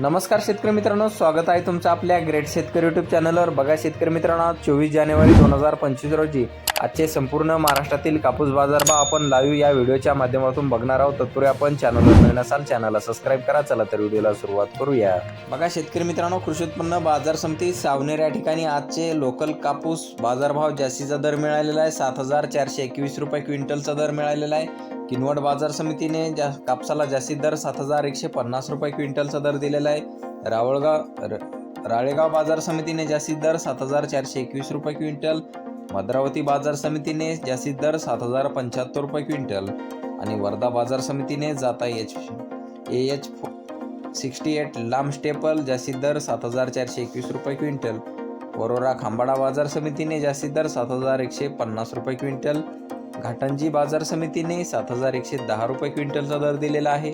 नमस्कार शेतकरी मित्रांनो स्वागत आहे तुमचं आपल्या ग्रेट शेतकरी युट्यूब चॅनलवर बघा शेतकरी मित्रांनो चोवीस जानेवारी दोन हजार पंचवीस रोजी आजचे संपूर्ण महाराष्ट्रातील कापूस बाजारभाव आपण लाईव्ह या व्हिडिओच्या माध्यमातून बघणार आहोत. तत्पूर्वी आपण चॅनलवर नवीन असाल चॅनलला सबस्क्राईब करा. चला तर व्हिडिओला सुरुवात करूया. बघा शेतकरी मित्रांनो कृषी उत्पन्न बाजार समिती सावनेर या ठिकाणी आजचे लोकल कापूस बाजारभाव जास्तीचा दर मिळालेला आहे. सात हजार चारशे एकवीस रुपये क्विंटलचा दर मिळालेला आहे. किनवट बाजार समितीने जा कापसाला जास्तीत दर सात हजार एकशे पन्नास रुपये क्विंटलचा दर दिलेला आहे. रावळगाव र- राळेगाव बाजार समितीने जास्तीत दर सात हजार चारशे एकवीस रुपये क्विंटल भद्रावती बाजार समितीने जास्तीत दर सात हजार पंच्याहत्तर रुपये क्विंटल आणि वर्धा बाजार समितीने जाता H A H sixty eight लांब स्टेपल जास्तीत दर सात हजार चारशे एकवीस रुपये क्विंटल वरोरा खांबाडा बाजार समितीने जास्तीत दर सात हजार एकशे पन्नास रुपये क्विंटल घाटंजी बाजार समितीने सात हजार एकशे दहा रुपये क्विंटलचा दर दिलेला आहे.